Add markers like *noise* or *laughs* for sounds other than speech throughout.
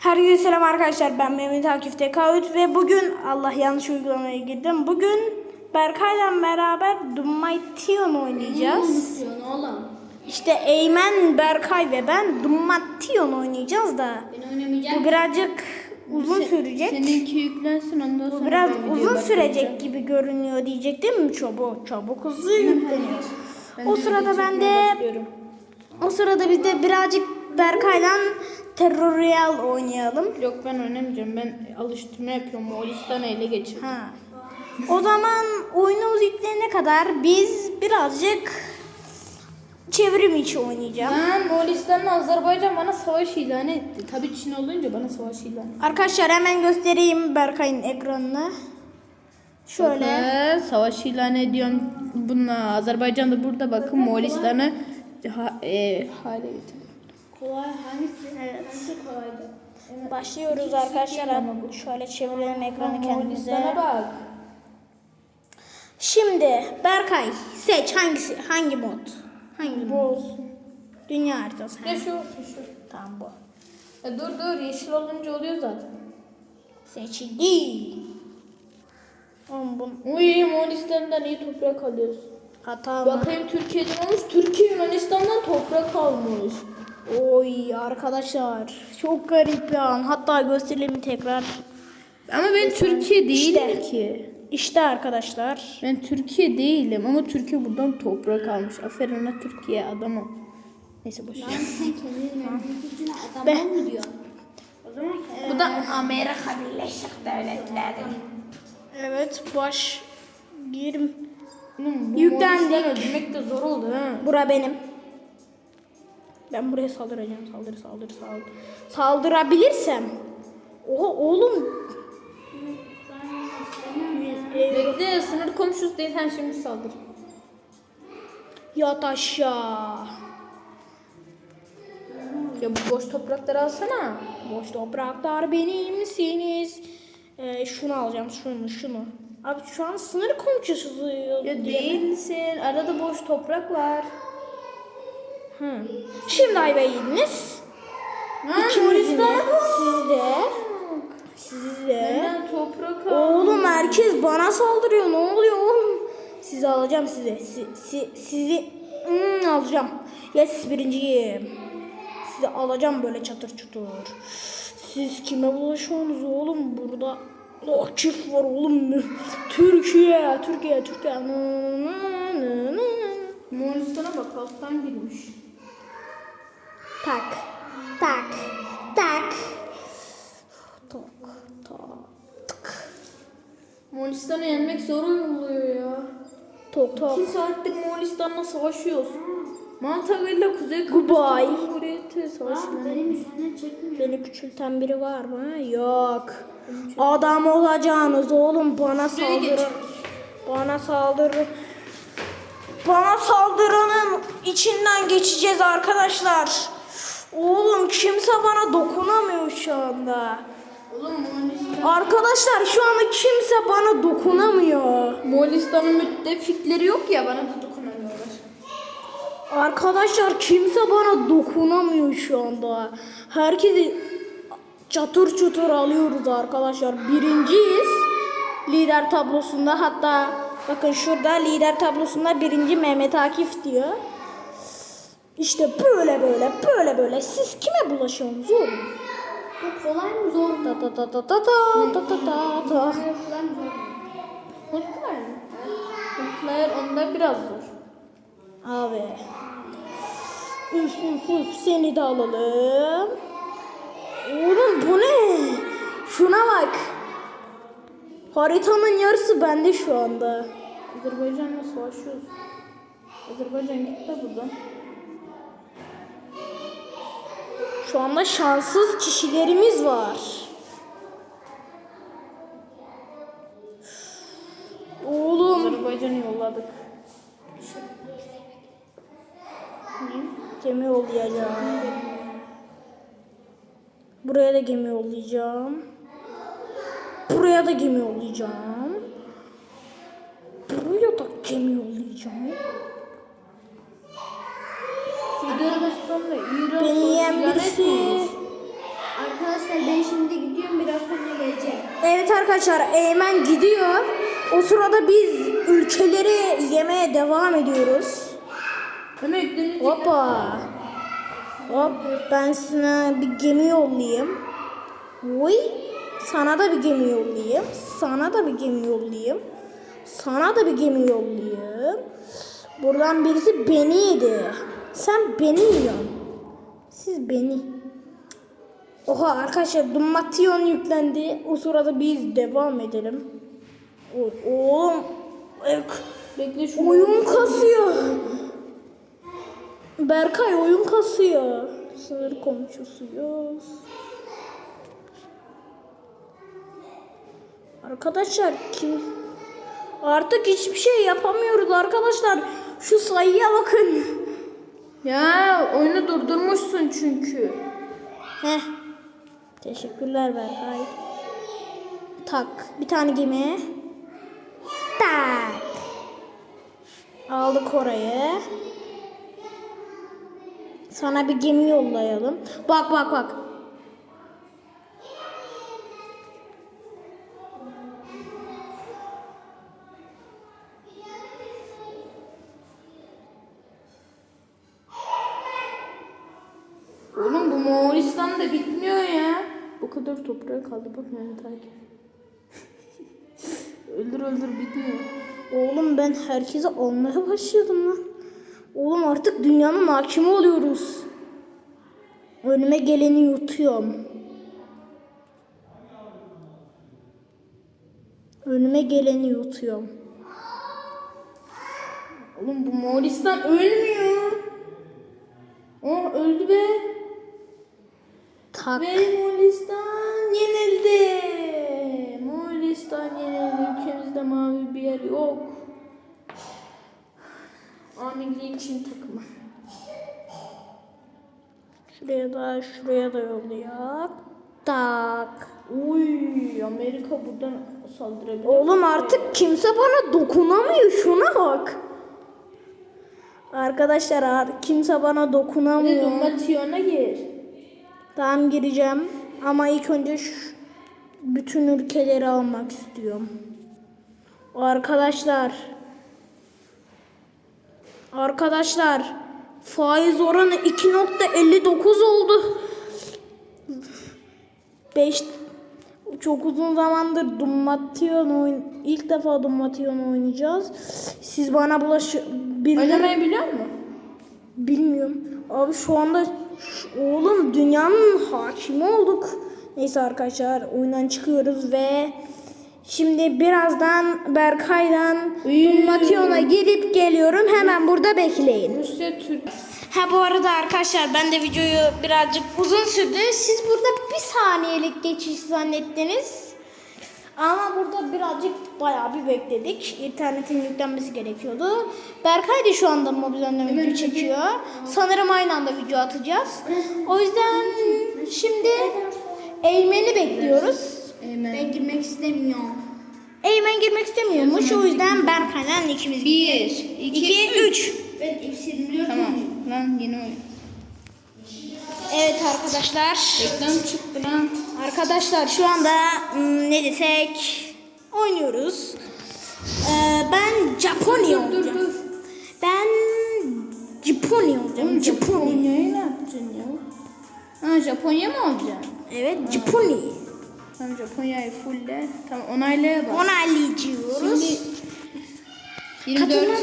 Herkese selam arkadaşlar. Ben Mehmet Akif Tekavüt ve bugün Allah yanlış uygulamaya girdim. Bugün Berkay'la beraber Dummation oynayacağız. unutuyorsun oğlum? İşte Eymen, Berkay ve ben Dummation oynayacağız da. Ben oynamayacağım. Bu birazcık uzun sürecek. Seninki yüklensin ondan sonra Bu biraz uzun sürecek gibi görünüyor diyecek değil mi? Çabuk, çabuk hızlı yükleniyor. Ben O sırada ben de o sırada biz de birazcık Berkay'la Terror Real oynayalım. Yok ben oynamayacağım. Ben alıştırma yapıyorum. Moğolistan'ı ele geçir. Ha. O zaman oyunumuz yüklenene kadar biz birazcık çevrim içi oynayacağım. Lan Moğolistan'la Azerbaycan bana savaş ilan etti. Tabii Çin olunca bana savaş ilan etti. Arkadaşlar hemen göstereyim Berkay'ın ekranını. Şöyle. Bakın, savaş ilan ediyorum. Bununla Azerbaycan da burada bakın Moğolistan'ı ha, e, hale getirdi. Kolay hangisi? Evet. Hangisi kolaydı? Başlıyoruz arkadaşlar. Şöyle çevirelim ekranı kendimize. Moğolistan'a bak. Şimdi Berkay seç hangisi hangi mod? Hangi Bu mod? olsun. Dünya haritası. Ya şu olsun şu. Tamam bu. Ya dur dur yeşil olunca oluyor zaten. Seçildi. Oğlum bu Uy Moğolistan'dan iyi toprak alıyorsun. hata mı? Bakayım Türkiye'den olmuş. Türkiye Yunanistan'dan toprak almış. Oy arkadaşlar çok garip bir an. Hatta gösterelim tekrar. Ama ben Türkiye değilim İşte. ki. İşte arkadaşlar. Ben Türkiye değilim ama Türkiye buradan toprak almış. Aferin ona Türkiye adamım. Neyse boş ver. Ben- mı diyor? O zaman Bu da Amerika Birleşik Devletleri. Evet baş girim. Oğlum, bu Yüklendik. Moğolistan'ı öldürmek de zor oldu ha. Bura benim. Ben buraya saldıracağım. Saldır saldır saldır. Saldırabilirsem. Oha oğlum. Bekle sınır komşusu değil sen şimdi saldır. Yat aşağı. Ya bu boş toprakları alsana. Boş topraklar benimsiniz. Ee, şunu alacağım şunu şunu. Abi şu an sınır komşusu. Ya değilsin. Arada boş toprak var. Hı. Şimdi ayva yediniz. İkimizin de. Sizde. Sizde. Toprak. Oğlum herkes bana saldırıyor. Ne oluyor oğlum? Sizi alacağım size. Si, si- sizi hmm, alacağım. Yes birinciyim. Sizi alacağım böyle çatır çutur. Siz kime bulaşıyorsunuz oğlum burada? Akif var oğlum. Türkiye, Türkiye, Türkiye. Moğolistan'a bak alttan girmiş. Tak, tak, tak. Tok, tok. Moğolistan'ı yenmek zor oluyor ya. Tok, tok. 2 saattir Moğolistan'la savaşıyoruz. Mantıkıyla Kuzey Goodbye. Kıbrıs Cumhuriyeti çekmiyor. Beni küçülten biri var mı? Yok. Adam olacağınız oğlum bana saldırın. Bana saldır. Bana saldıranın içinden geçeceğiz arkadaşlar. Oğlum kimse bana dokunamıyor şu anda. Oğlum. Arkadaşlar şu anda kimse bana dokunamıyor. Moğolistan'ın müttefikleri yok ya bana da dokunamıyorlar. Arkadaşlar kimse bana dokunamıyor şu anda. Herkesi çatır çutur alıyoruz arkadaşlar. Birinciyiz lider tablosunda. Hatta bakın şurada lider tablosunda birinci Mehmet Akif diyor. İşte böyle böyle böyle böyle. Siz kime bulaşıyorsunuz oğlum? Bu kolay mı zor mu? Ta ta ta ta ta ta ta ta ta ta. Kolay mı zor mu? Multiplayer mi? Multiplayer onda biraz zor. Abi. Üf üf üf seni de alalım. Oğlum bu ne? Şuna bak. Haritanın yarısı bende şu anda. Azerbaycan'la savaşıyoruz. Azerbaycan git de buradan. Şu anda şanssız kişilerimiz var. Oğlum. Azerbaycan'ı yolladık. Gemi yollayacağım. Buraya da gemi yollayacağım. Buraya da gemi yollayacağım. Buraya da gemi yollayacağım. Arabistan'la İran Beni yiyen birisi. Arkadaşlar ben şimdi gidiyorum biraz sonra geleceğim. Evet arkadaşlar Eymen gidiyor. O sırada biz ülkeleri yemeye devam ediyoruz. Yüklenecek. Hoppa. Hop ben sana bir gemi yollayayım. Oy. Sana da bir gemi yollayayım. Sana da bir gemi yollayayım. Sana da bir gemi yollayayım. Buradan birisi beni yedi. Sen beni yiyorsun. Siz beni. Oha arkadaşlar Dummation yüklendi. O sırada biz devam edelim. O- Oğlum. ek- Bekle şunu. Oyun kasıyor. Berkay oyun kasıyor. Sınır komşusuyuz. Arkadaşlar kim? Artık hiçbir şey yapamıyoruz arkadaşlar. Şu sayıya bakın. Ya oyunu durdurmuşsun çünkü. Heh. Teşekkürler Berkay. Tak. Bir tane gemi. Tak. Aldık orayı. Sana bir gemi yollayalım. Bak bak bak. Oğlum bu Moğolistan da bitmiyor ya. Bu kadar toprağa kaldı bak yani takip. öldür öldür bitmiyor. Oğlum ben herkese almaya başladım lan. Oğlum artık dünyanın hakimi oluyoruz. Önüme geleni yutuyorum. Önüme geleni yutuyorum. Oğlum bu Moğolistan ölmüyor. Oh öldü be. Tak. Ve Moğolistan yenildi. Moğolistan yenildi. Ülkemizde mavi bir yer yok. A milli için takımı. Şuraya da şuraya da yollayak. Tak. Uy Amerika buradan saldırabilir. Oğlum artık kimse bana dokunamıyor. Şuna bak. Arkadaşlar ar- kimse bana Hadi dokunamıyor. Domation'a gir. Tamam gireceğim. Ama ilk önce şu bütün ülkeleri almak istiyorum. Arkadaşlar. Arkadaşlar. Faiz oranı 2.59 oldu. 5 çok uzun zamandır Dummation oyun ilk defa Dummation oynayacağız. Siz bana bulaş birileri Oynamayı biliyor musun? Bilmiyorum. Abi şu anda oğlum dünyanın hakimi olduk. Neyse arkadaşlar oyundan çıkıyoruz ve şimdi birazdan Berkay'dan Dummation'a girip geliyorum. Hemen burada bekleyin. Rusya Türk. Ha bu arada arkadaşlar ben de videoyu birazcık uzun sürdü. Siz burada bir saniyelik geçiş zannettiniz. Ama burada birazcık bayağı bir bekledik. İnternetin yüklenmesi gerekiyordu. Berkay da şu anda mobilden video çekiyor. Sanırım aynı anda video atacağız. O yüzden şimdi Eymen'i bekliyoruz. Ben girmek istemiyorum. Eymen girmek istemiyormuş. O yüzden Berkay'la ikimiz Bir, iki, 2, 3. Ben F24 Tamam. Lan yeni oyun. Evet arkadaşlar. Reklam çıktı lan. Arkadaşlar şu anda hmm, ne desek oynuyoruz. Ee, ben Japonya Dur olacağım. dur. Ben Japonya olacağım. Japonya. Japonya'yı ne yapacaksın ya? Ha Japonya mı olacaksın? Evet Japonya. Tamam Japonya'yı fullle. Tamam onaylaya bak. Onaylayacağız. Şimdi 24. Katılma.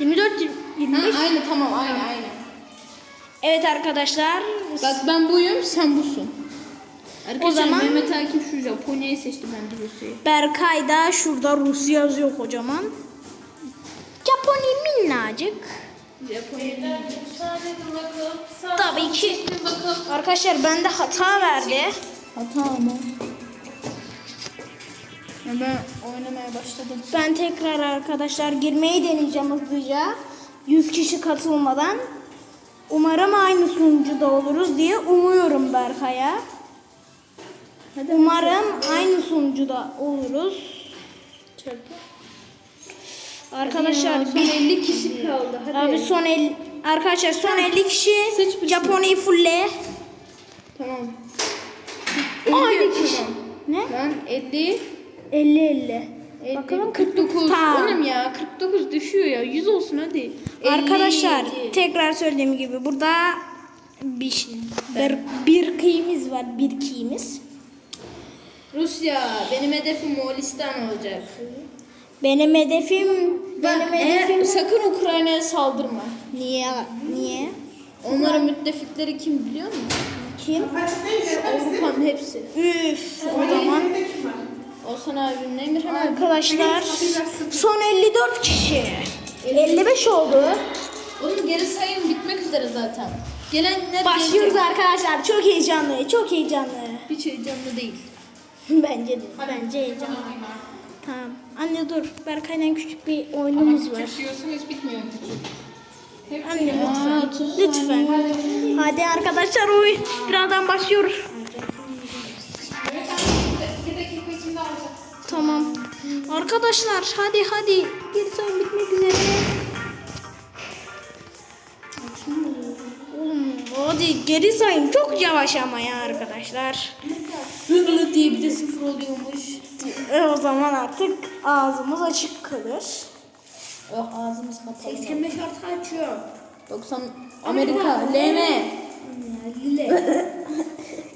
24 Ha, 25. aynı tamam aynı aynı. Evet arkadaşlar. Bak ben buyum sen busun. Arkadaşlar O zaman- Mehmet Akif şu Japonya'yı seçti ben de Rusya'yı. Berkay da şurada Rus yazıyor kocaman. Japonya minnacık. Japonya. Tabii ki. bakalım. Arkadaşlar bende hata verdi. Hata mı? Ben oynamaya başladım. Ben tekrar arkadaşlar girmeyi deneyeceğim hızlıca. 100 kişi katılmadan. Umarım aynı sunucuda oluruz diye umuyorum Berkay'a. Umarım aynı sunucuda oluruz. Arkadaşlar Son bir 50 kişi kaldı. Hadi. abi son 50 arkadaşlar son 50 kişi Seç. Japonya'yı fulle. Tamam. bir kişi. Ne? Lan 50. 50 50. 50 Bakalım 49. Tamam. Oğlum ya 49 düşüyor ya. 100 olsun hadi. Arkadaşlar 57. tekrar söylediğim gibi burada bir bir, bir kıyımız var. Bir kıyımız. Rusya benim hedefim Moğolistan olacak. Benim hedefim Ben benim hedefim sakın Ukrayna'ya saldırma. niye niye? Onların müttefikleri kim biliyor musun? Kim? Avrupa'nın hepsi. Üf o zaman Oğuzhan abim Emirhan arkadaşlar son 54 kişi. 55 oldu. Oğlum geri sayım bitmek üzere zaten. Gelenler Başlıyoruz gelecek. arkadaşlar. Çok heyecanlı. Çok heyecanlı. Hiç heyecanlı değil. *laughs* Bence de. Bence heyecanlı. Tamam. Anne dur. Berkay'la küçük bir oyunumuz var. Diyorsun hiç bitmiyor. Anne lütfen. Lütfen. Hadi arkadaşlar oyun. Birazdan başlıyoruz. Tamam. Arkadaşlar hadi hadi. Geri sayım bitmek üzere. Geri sayım çok yavaş ama ya arkadaşlar. Hırlı diye bir de sıfır oluyormuş. E, o zaman artık ağzımız açık kalır. Yok ağzımız kapalı. 85 artı açıyor. 90 Amerika, LM. *laughs*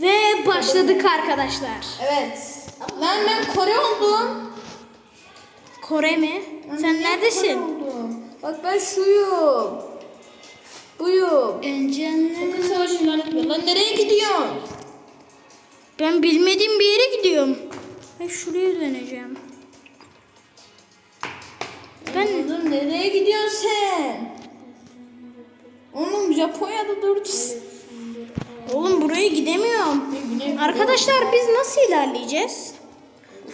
Ve başladık arkadaşlar. Evet. Lan ben Kore oldum. Kore mi? Ben Sen niye neredesin? Kore oldum? Bak ben şuyum. Buyum. Encenler. Sakın savaş ilan etme. Lan nereye gidiyorsun? Ben bilmediğim bir yere gidiyorum. Ben şuraya döneceğim. Ben... Oğlum nereye gidiyorsun sen? Oğlum Japonya'da durdun. Oğlum buraya gidemiyorum. Arkadaşlar biz nasıl ilerleyeceğiz?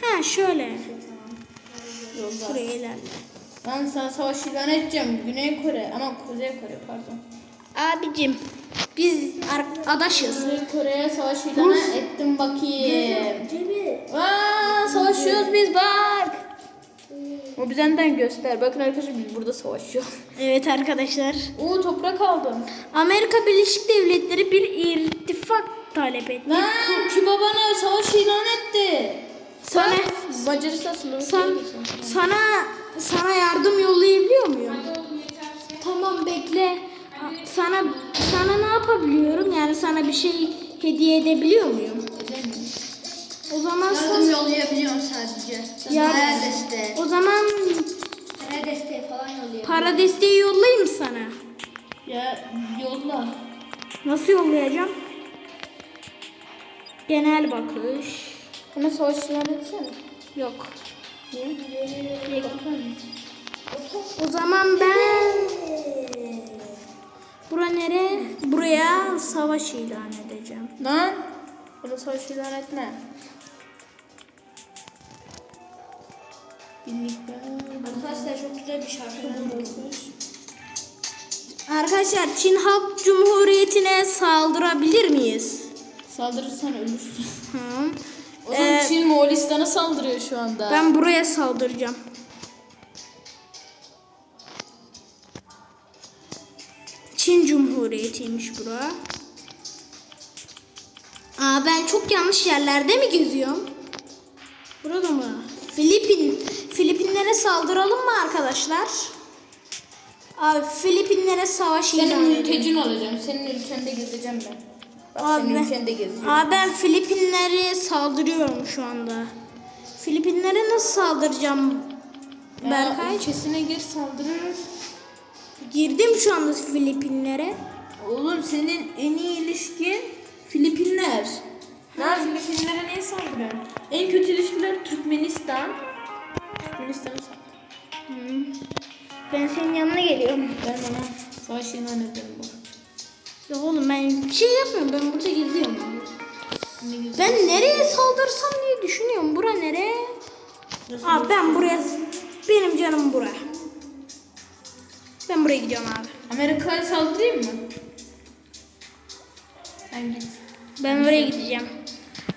Ha şöyle. Buraya ilerle. Ben sana savaş ilan edeceğim. Güney Kore ama Kuzey Kore pardon. Abicim biz arkadaşız. Kuzey Kore'ye savaş ilanı ettim bakayım. Aa, savaşıyoruz biz bak. O bizden göster. Bakın arkadaşlar biz burada savaşıyoruz. Evet arkadaşlar. Oo toprak aldım. Amerika Birleşik Devletleri bir irtifak talep etti. Lan Küba bana savaş ilan etti. Sana Macaristan sınırı. San, sana sana yardım yollayabiliyor muyum? Tamam bekle. Sana sana ne yapabiliyorum? Yani sana bir şey hediye edebiliyor muyum? O zaman sen, Yardım yollayabiliyorum sadece. Ya- Para desteği. o zaman Para desteği falan yollayabiliyorum. para desteği yollayayım mı sana? Ya yolla. Nasıl yollayacağım? Genel bakış. İlan etsene. Yok. O zaman ben Bura nere? Buraya savaş ilan edeceğim. Lan. Bana savaş ilan etme. Arkadaşlar çok güzel bir şarkı. Arkadaşlar Çin Halk Cumhuriyeti'ne saldırabilir miyiz? Saldırırsan ölürsün. Hı. O zaman Ee, Çin Moğolistan'a saldırıyor şu anda. Ben buraya saldıracağım. Çin Cumhuriyeti'ymiş bura. Aa ben çok yanlış yerlerde mi geziyorum? Burada mı? Filipin. Filipinlere saldıralım mı arkadaşlar? Abi Filipinlere savaş ilan Senin mültecin olacağım. Senin ülkende gezeceğim ben. Abi senin ben- Filipinlere saldırıyorum şu anda. Filipinlere nasıl saldıracağım? Ya, Berkay ülkesine gir saldırır. girdim şu anda Filipinlere. Oğlum senin en iyi ilişkin Filipinler. Ne Filipinlere niye saldırıyorsun? En kötü ilişkiler Türkmenistan. Türkmenistan'a saldır. Ben senin yanına geliyorum. Ben bana savaş ilan ederim bu. Ya oğlum ben bir şey yapmıyorum. Ben burada geziyorum. Ne. Ben nereye saldırsam diye düşünüyorum. Bura nereye? Aa ben buraya benim canım bura. Ben buraya gidiyorum abi. Amerika'ya saldırayım mı? Sen git. Ben buraya gideceğim.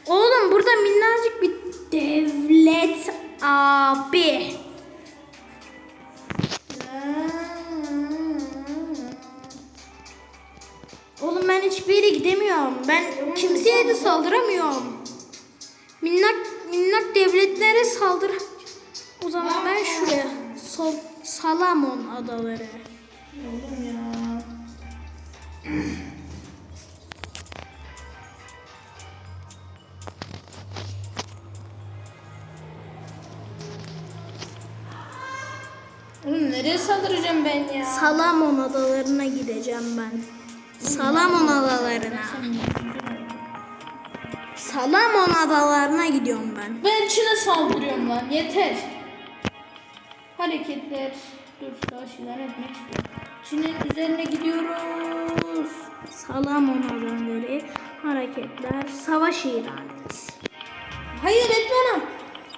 Oğlum burada minnacık bir devlet abi. Hiçbir yere gidemiyorum. Ben kimseye de saldıramıyorum. minnak devletlere saldır. O zaman ben şuraya. Sol, Salamon adaları. Oğlum ya. Oğlum nereye saldıracağım ben ya? Salamon adalarına gideceğim ben. Salamon adalarına. Salamon adalarına gidiyorum ben. Ben Çin'e saldırıyorum lan yeter. Hareketler. Dur savaş ilan etmek istiyorum. Çin'in üzerine gidiyoruz. Salamon adaları hareketler savaş ilan et. Hayır etmem.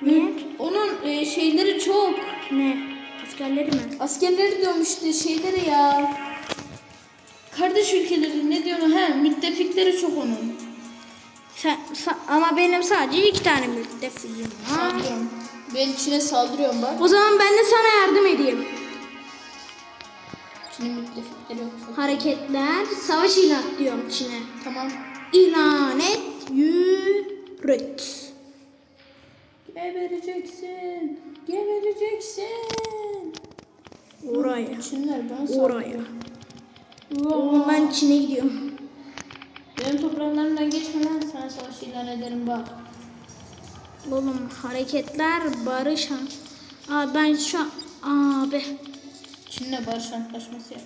Ne? Onun e, şeyleri çok. Ne? Askerleri mi? Askerleri diyorum işte şeyleri ya. Kardeş ülkeleri ne diyorsun? He müttefikleri çok onun. Sen, sa- ama benim sadece iki tane müttefikim var. Saldırıyorum. Ben Çin'e saldırıyorum bak. O zaman ben de sana yardım edeyim. Çin'in müttefikleri yok. Hareketler savaş ilan et diyorum Çin'e. Tamam. İlan et yürüt. Gebereceksin. Gebereceksin. Oraya. Çinler bana saldırıyor. Oraya. Oğlum ben Çin'e gidiyorum. Benim topraklarımdan geçmeden sana savaş ilan ederim bak. Oğlum hareketler barış. an- Aa ben şu an... Abi. Çin'le barış antlaşması yap.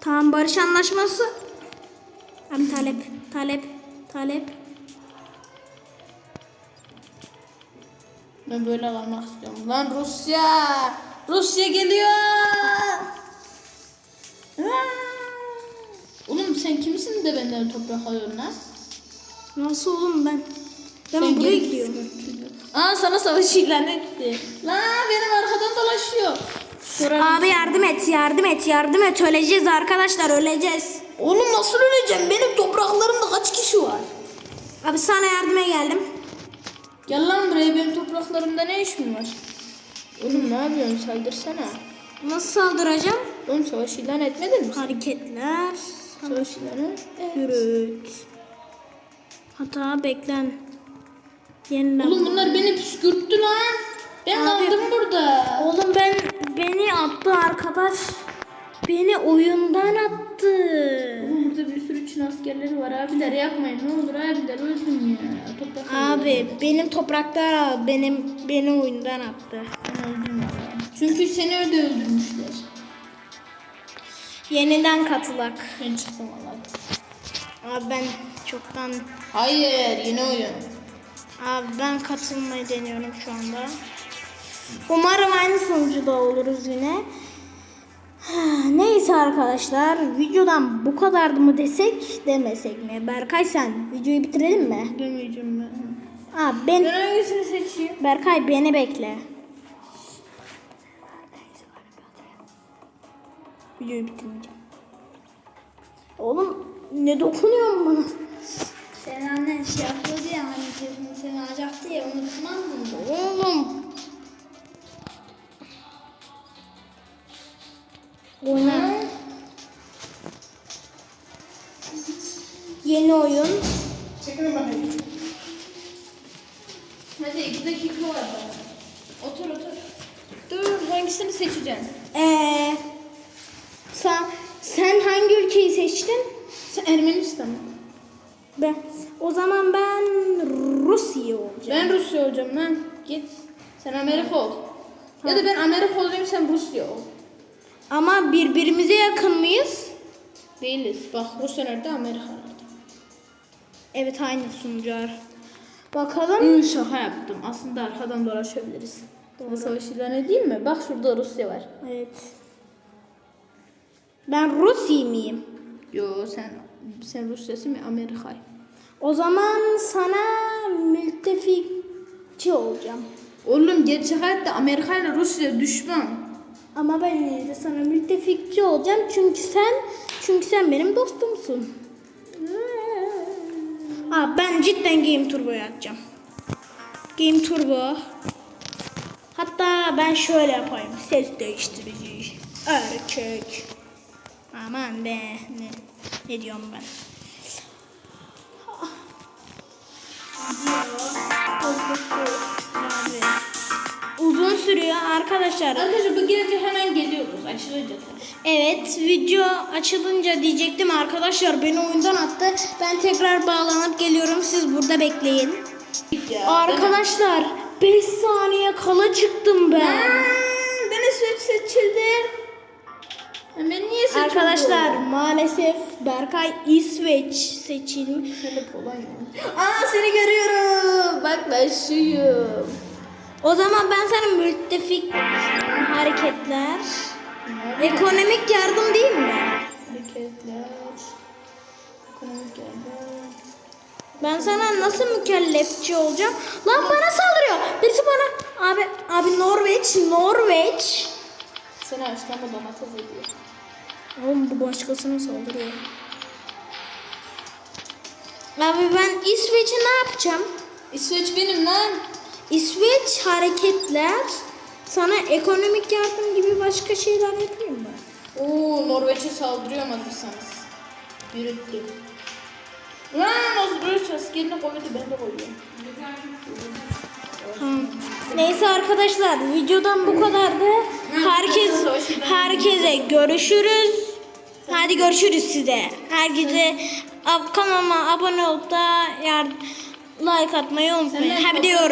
Tamam barış anlaşması. Abi talep, talep, talep. Ben böyle kalmak istiyorum. Lan Rusya! Rusya geliyor! Oğlum sen kimsin de benden toprak alıyorsun lan? Nasıl oğlum ben? Ben Sen buraya gidiyorum. Aa sana savaş ilan etti. Lan benim arkadan dolaşıyor. Sonra... Abi yardım et, yardım et, yardım et. Öleceğiz arkadaşlar, öleceğiz. Oğlum nasıl öleceğim? Benim topraklarımda kaç kişi var? Abi sana yardıma geldim. Gel lan buraya benim topraklarımda ne işin var? Oğlum ne yapıyorsun? Saldırsana. Nasıl saldıracağım? Oğlum savaş ilan etmedin mi? Hareketler. Savaş ilanı. Evet. Yürüt. Hata beklen. Yeniden. Oğlum bunlar beni püskürttü lan. Ben Abi- kaldım burada. Oğlum ben beni attı arkadaş. Beni oyundan attı. Oğlum burada bir sürü Çin askerleri var. Abiler yapmayın ne olur abiler öldüm ya. Toprak Abi benim topraklar benim beni oyundan attı. Ben öldüm ya. Çünkü seni öyle öldürmüşler. Yeniden katılak. Ben çıktım vallahi. Abi ben çoktan Hayır yine oyun. abi ben katılmayı deniyorum şu anda. Umarım aynı sonucu da oluruz yine. Neyse arkadaşlar videodan bu kadardı mı desek demesek mi? Berkay sen videoyu bitirelim mi? Demeyeceğim ben. Abi ben Ben hangisini seçeyim? Berkay beni bekle. Videoyu bitirmeyeceğim. Oğlum ne dokunuyorsun bana? Senin annen şey yapıyordu ya hani telefonu seni alacaktı ya unutmaz mı? Oğlum. Oyna. Yeni oyun. Çekilin bakayım. Hadi iki dakika var. Otur otur. Dur hangisini seçeceksin? Ee, sen, sen hangi ülkeyi seçtin? Sen Ermenistan. Ben. O zaman ben Rusya olacağım. Ben Rusya olacağım lan. Git. Sen Amerika ol. Ya da ben Amerika olayım sen Rusya ol. Ama birbirimize yakın mıyız? Değiliz. Bak Rusya nerede Amerika nerede? Evet aynı sunucular. Bakalım. Hı, şaka yaptım. Aslında arkadan dolaşabiliriz. Doğru. Savaş ilan edeyim mi? Bak şurada Rusya var. Evet. Ben Rusya mıyım? Yo sen sen Rusya'sı mı Amerika? O zaman sana müttefikçi olacağım. Oğlum gerçek hayatta Amerika ile Rusya düşman. Ama ben yine de sana müttefikçi olacağım çünkü sen çünkü sen benim dostumsun. Aa, ben cidden Game Turbo'ya atacağım. Game Turbo. Hatta ben şöyle yapayım. Ses değiştirici. Erkek. Aman be. Ne, ne diyorum ben? Uzun sürüyor arkadaşlar. Arkadaşlar bu gelince hemen geliyoruz. Aşırıca Evet video açılınca diyecektim arkadaşlar beni oyundan attı. Ben tekrar bağlanıp geliyorum siz burada bekleyin. Ya, Arkadaşlar 5 saniye kala çıktım ben. Beni seç seçildi. Ben niye seçildim? Arkadaşlar maalesef Berkay İsveç seçilmiş. Şöyle Polonya. Aa seni görüyorum. Bak ben şuyum. O zaman ben sana müttefik hareketler, ekonomik yardım değil mi? Hareketler. Ekonomik yardım. Ben sana nasıl mükellefçi olacağım? Lan bana saldırıyor. Birisi bana. Abi abi Norveç, Norveç. Seni aşkıma domates ediyor. Oğlum bu başkasına saldırıyor. Abi ben İsveç'i ne yapacağım? İsveç benim lan. İsveç hareketler. Sana ekonomik yardım gibi başka şeyler yapayım mı? Oo Norveç'e saldırıyorum hazırsanız. Yürüttüm. Lan Norveç askerini koydu ben de koyuyorum. Neyse arkadaşlar videodan bu kadardı. Herkes herkese görüşürüz. Hadi görüşürüz size. Herkese ab- kanalıma abone olup da yar like atmayı unutmayın. Hadi diyorum.